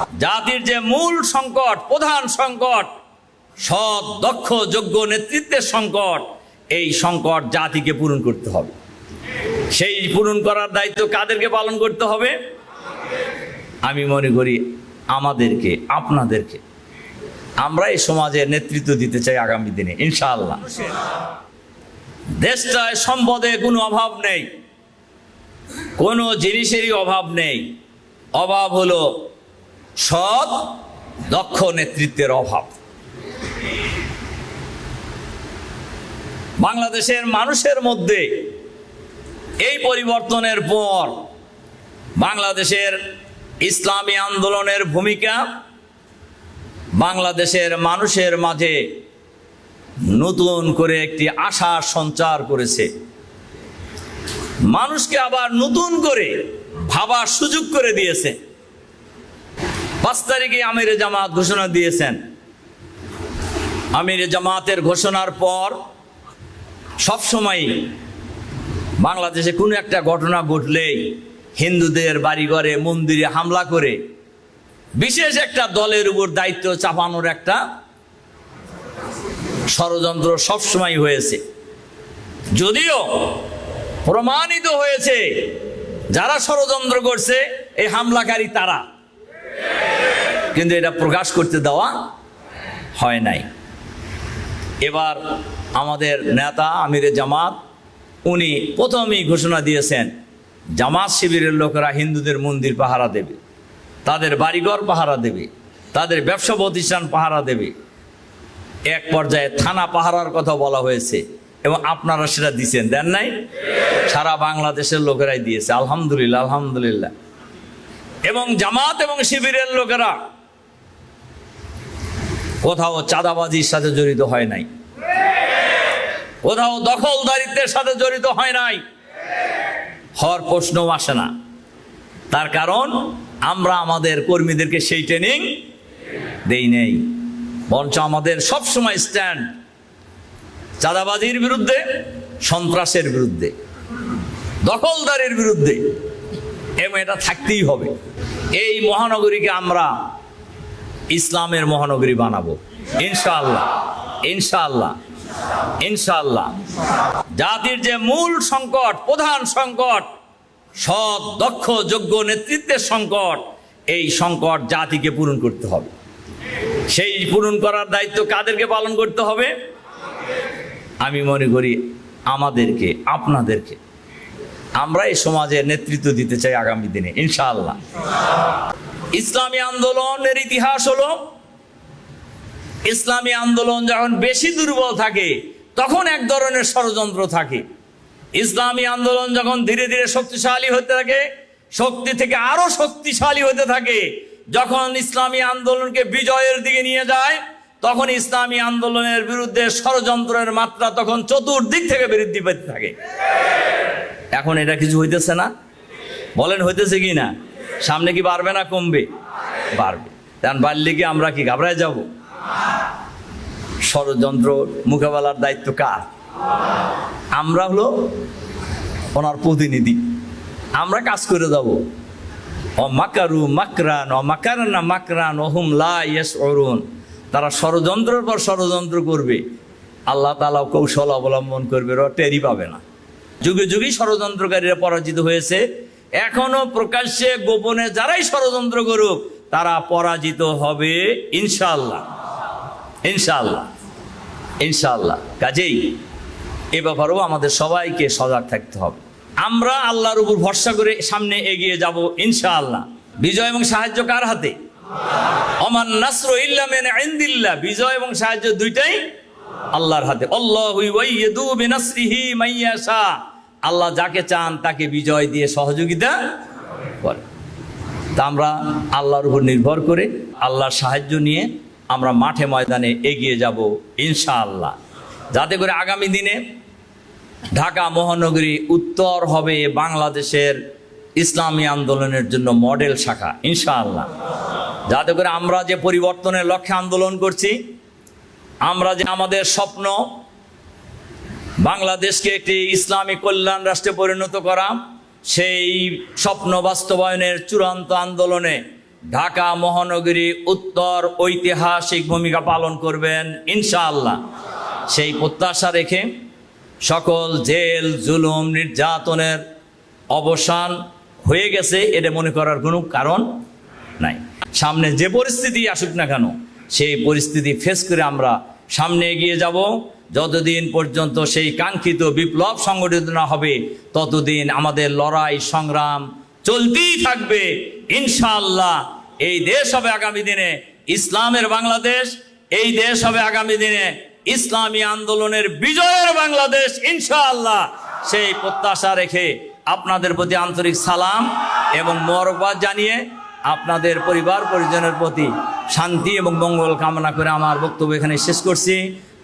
জাতির যে মূল সংকট, প্রধান সংকট, সৎ, দক্ষ, যোগ্য নেতৃত্বের সংকট, এই সংকট জাতিকে পূরণ করতে হবে। সেই পূরণ করার দায়িত্ব কাদেরকে পালন করতে হবে? আমি মনে করি আমাদেরকে, আপনাদেরকে। আমরা এই সমাজে নেতৃত্ব দিতে চাই আগামী দিনে, ইনশাআল্লাহ। দেশটায় সম্পদে কোনো অভাব নেই। কোনো জিনিসেরই অভাব নেই। অভাব হলো সৎ, দক্ষ নেতৃত্বের অভাব। বাংলাদেশের মানুষের মধ্যে এই পরিবর্তনের পর বাংলাদেশের ইসলামী আন্দোলনের ভূমিকা বাংলাদেশের মানুষের মাঝে নতুন করে একটি আশার সঞ্চার করেছে। মানুষকে আবার নতুন করে ভাবার সুযোগ করে দিয়েছে। পাঁচ তারিখে আমির জামাত ঘোষণা দিয়েছেন। আমির জামাতের ঘোষণার পর সবসময় বাংলাদেশে কোনো একটা ঘটনা ঘটলেই হিন্দুদের বাড়িঘরে, মন্দিরে হামলা করে বিশেষ একটা দলের উপর দায়িত্ব চাপানোর একটা ষড়যন্ত্র সবসময় হয়েছে। যদিও প্রমাণিত হয়েছে, যারা ষড়যন্ত্র করছে, এই হামলাকারী তারা। কিন্তু এটা প্রকাশ করতে দেওয়া হয় নাই। এবার আমাদের নেতা আমিরে জামাত, উনি প্রথমেই ঘোষণা দিয়েছেন, জামাত শিবিরের লোকেরা হিন্দুদের মন্দির পাহারা দেবে, তাদের বাড়িঘর পাহারা দেবে, তাদের ব্যবসা প্রতিষ্ঠান পাহারা দেবে। এক পর্যায়ে থানা পাহারার কথা বলা হয়েছে এবং আপনারা সেটা দিচ্ছেন দেন নাই? সারা বাংলাদেশের লোকেরাই দিয়েছে, আলহামদুলিল্লাহ আলহামদুলিল্লাহ। এবং জামাত এবং শিবিরের লোকেরা কোথাও চাঁদাবাজির সাথে জড়িত হয় নাই। কোথাও দখলদারিত্বের সাথে জড়িত হয় নাই। হওয়ার প্রশ্নও আসে না। তার কারণ, আমরা আমাদের কর্মীদেরকে সেই ট্রেনিং দেই নেই। বরঞ্চ আমাদের সবসময় স্ট্যান্ড চাঁদাবাজির বিরুদ্ধে, সন্ত্রাসের বিরুদ্ধে, দখলদারের বিরুদ্ধে। এবং এটা থাকতেই হবে। এই মহানগরীকে আমরা ইসলামের মহানগরী বানাবো। ইনশাআল্লাহ ইনশাআল্লাহ ইনশাআল্লাহ। জাতির যে মূল সংকট, প্রধান সংকট, সৎ, দক্ষ, যোগ্য নেতৃত্বের সংকট, এই সংকট জাতিকে পূরণ করতে হবে। সেই পূরণ করার দায়িত্ব কাদেরকে পালন করতে হবে? আমি মনে করি আমাদেরকে, আপনাদেরকে। আমরা এই সমাজে নেতৃত্ব দিতে চাই আগামী দিনে, ইনশাআল্লাহ। ইসলামী আন্দোলনের ইতিহাস হলো, ইসলামী আন্দোলন যখন বেশি দুর্বল থাকে, তখন এক ধরনের ষড়যন্ত্র থাকে। ইসলামী আন্দোলন যখন ধীরে ধীরে শক্তিশালী হতে থাকে, শক্তি থেকে আরও শক্তিশালী হতে থাকে, যখন ইসলামী আন্দোলনকে বিজয়ের দিকে নিয়ে যায়, তখন ইসলামী আন্দোলনের বিরুদ্ধে ষড়যন্ত্রের মাত্রা তখন চতুর্দিক থেকে বৃদ্ধি পেতে থাকে। এখন এটা কিছু হইতেছে না? বলেন হইতেছে কি না সামনে কি বাড়বে না কমবে? বাড়বে। কারণ বাড়লে কি আমরা কি ঘাবড়ায় যাব? ষড়যন্ত্র মোকাবেলার দায়িত্ব কার? আমরা হলো ওনার প্রতিনিধি। আমরা কাজ করে যাব। ও মাকারু মাকরান ও মাকারানা মাকরান, ওহুম লা ইয়েস অরুণ তারা ষড়যন্ত্রের পর ষড়যন্ত্র করবে। আল্লাহ তালা কৌশল অবলম্বন করবে, ওরা টেরি পাবে না। যুগে যুগেই ষড়যন্ত্রকারীরা পরাজিত হয়েছে। এখনও প্রকাশ্যে গোপনে যারাই ষড়যন্ত্র করুক, তারা পরাজিত হবে ইনশাল্লাহ ইনশাল্লাহ ইনশাল্লাহ কাজেই এ ব্যাপারেও আমাদের সবাইকে সজাগ থাকতে হবে। আমরা আল্লাহর উপর ভরসা করে সামনে এগিয়ে যাব, ইনশাআল্লাহ। বিজয় এবং সাহায্য কার হাতে? অমান নাসর ইন্দিল্লাহ। বিজয় এবং সাহায্য দুইটাই আল্লাহর হাতে। মাইয়াশা। আল্লাহ যাকে চান তাকে বিজয় দিয়ে সহযোগিতা করে। তা আমরা আল্লাহর উপর নির্ভর করে আল্লাহর সাহায্য নিয়ে আমরা মাঠে ময়দানে এগিয়ে যাব ইনশাআল্লাহ। যাতে করে আগামী দিনে ঢাকা মহানগরী উত্তর হবে বাংলাদেশের ইসলামী আন্দোলনের জন্য মডেল শাখা, ইনশাআল্লাহ। যাতে করে আমরা যে পরিবর্তনের লক্ষ্যে আন্দোলন করছি, আমরা যে আমাদের স্বপ্ন বাংলাদেশকে একটি ইসলামী কল্যাণ রাষ্ট্রে পরিণত করা, সেই স্বপ্ন বাস্তবায়নের চূড়ান্ত আন্দোলনে ঢাকা মহানগরী উত্তর ঐতিহাসিক ভূমিকা পালন করবেন ইনশাআল্লাহ। সেই প্রত্যাশা রেখে সকল জেল, জুলুম, নির্যাতনের অবসান হয়ে গেছে, এটা মনে করার কোনো কারণ নাই। সামনে যে পরিস্থিতি আসুক না কেন, সেই পরিস্থিতি ফেস করে আমরা সামনে এগিয়ে যাব। যতদিন পর্যন্ত সেই কাঙ্ক্ষিত বিপ্লব সংগঠিত না হবে, ততদিন আমাদের লড়াই, সংগ্রাম চলতেই থাকবে। ইনশাআল্লাহ এই দেশ হবে আগামী দিনে ইসলামের বাংলাদেশ, এই দেশ হবে আগামী দিনে ইসলামী আন্দোলনের বিজয়ের বাংলাদেশ, ইনশাআল্লাহ। সেই প্রত্যাশা রেখে আপনাদের প্রতি আন্তরিক সালাম এবং মরবাদ জানিয়ে আপনাদের পরিবার পরিজনের প্রতি শান্তি এবং মঙ্গল কামনা করে আমার বক্তব্য এখানে শেষ করছি।